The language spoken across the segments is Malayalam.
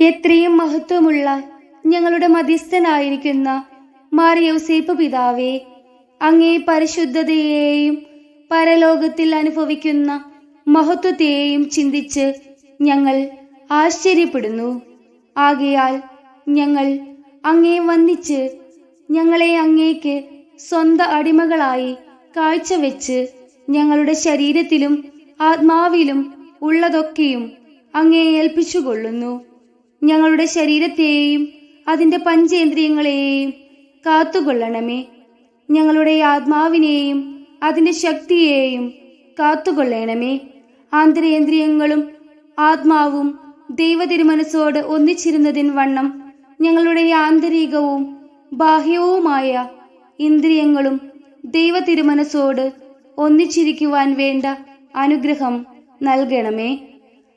എത്രയും മഹത്വമുള്ള ഞങ്ങളുടെ മധ്യസ്ഥനായിരിക്കുന്ന മാറിയൗസേപ്പ് പിതാവേ അങ്ങേ പരിശുദ്ധതയെയും പരലോകത്തിൽ അനുഭവിക്കുന്ന മഹത്വത്തെയും ചിന്തിച്ച് ഞങ്ങൾ ആശ്ചര്യപ്പെടുന്നു. ആകയാൽ ഞങ്ങൾ അങ്ങേ വന്നിച്ച് ഞങ്ങളെ അങ്ങേക്ക് സ്വന്ത അടിമകളായി കാഴ്ചവെച്ച് ഞങ്ങളുടെ ശരീരത്തിലും ആത്മാവിലും ഉള്ളതൊക്കെയും അങ്ങേ ഏൽപ്പിച്ചുകൊള്ളുന്നു. ഞങ്ങളുടെ ശരീരത്തെയും അതിന്റെ പഞ്ചേന്ദ്രിയങ്ങളെയും കാത്തുകൊള്ളണമേ. ഞങ്ങളുടെ ആത്മാവിനെയും അതിന്റെ ശക്തിയെയും കാത്തുകൊള്ളണമേ. ആന്തരേന്ദ്രിയങ്ങളും ആത്മാവും ദൈവതിരുമനസ്സോട് ഒന്നിച്ചിരുന്നതിൻ വണ്ണം ഞങ്ങളുടെ ആന്തരികവും ബാഹ്യവുമായ ഇന്ദ്രിയങ്ങളും ദൈവതിരുമനസ്സോട് ഒന്നിച്ചിരിക്കുവാൻ വേണ്ട അനുഗ്രഹം നൽകണമേ.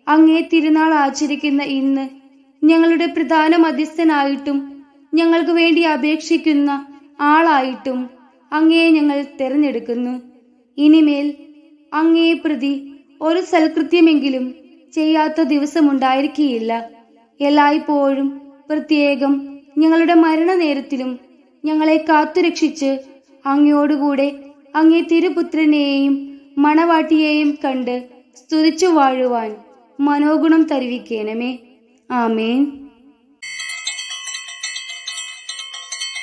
അങ്ങേ തിരുനാൾ ആചരിക്കുന്ന ഇന്ന് ഞങ്ങളുടെ പ്രധാന മധ്യസ്ഥനായിട്ടും ഞങ്ങൾക്ക് വേണ്ടി അപേക്ഷിക്കുന്ന ആളായിട്ടും അങ്ങയെ ഞങ്ങൾ തിരഞ്ഞെടുക്കുന്നു. ഇനിമേൽ അങ്ങയെ പ്രതി ഒരു സൽകൃത്യമെങ്കിലും ചെയ്യാത്ത ദിവസമുണ്ടായിരിക്കുകയില്ല എല്ലായ്പ്പോഴും പ്രത്യേകം ഞങ്ങളുടെ മരണനേരത്തിലും ഞങ്ങളെ കാത്തുരക്ഷിച്ച് അങ്ങയോടുകൂടെ അങ്ങേ തിരുപുത്രനെയും മണവാട്ടിയെയും കണ്ട് സ്തുതിച്ചു വാഴുവാൻ മനോഗുണം തരുവിക്കണമേ. ஆமேன்